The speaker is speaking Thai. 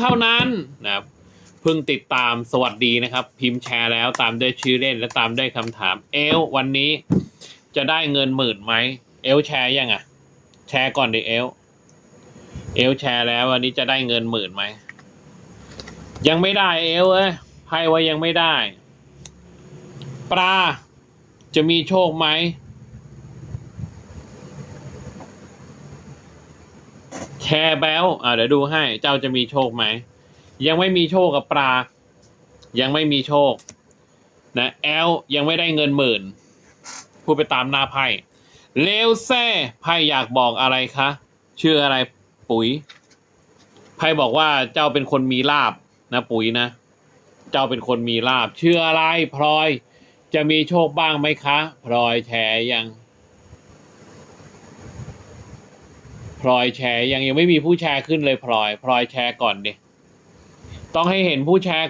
เท่านั้นนะครับเพิ่งติดตามสวัสดีนะครับ พิมพ์แชร์แล้วตามด้วยชื่อเล่นและตามด้วยคำถาม เอลวันนี้จะได้เงินหมื่นไหมเอลแชร์ยังอะ แชร์ก่อนดิเอลเอลแชร์แล้ววันนี้จะได้เงินหมื่นไหมยังไม่ได้เอลเอ้ยไพ่ว่ายังไม่ได้ ปลาจะมีโชคไหม แชร์แบลอ่าเดี๋ยวดูให้ เจ้าจะมีโชคไหม ยังไม่มีโชคกับปลา ยังไม่มีโชค นะ แอลยังไม่ได้เงินหมื่น พูดไปตามหน้าไพ่ เลวแซ่ไพ่อยากบอกอะไรคะ ชื่ออะไรปุ๋ย ไพ่บอกว่าเจ้าเป็นคนมีลาบนะปุ๋ยนะ เจ้าเป็นคนมีลาบ ชื่ออะไรพลอย จะมีโชคบ้างไหมคะ พลอยแชร์ยัง พลอยแชร์ยังยังไม่มีผู้แชร์ขึ้นเลยพลอย พลอยแชร์ก่อนดิต้องให้เห็นผู้แชร์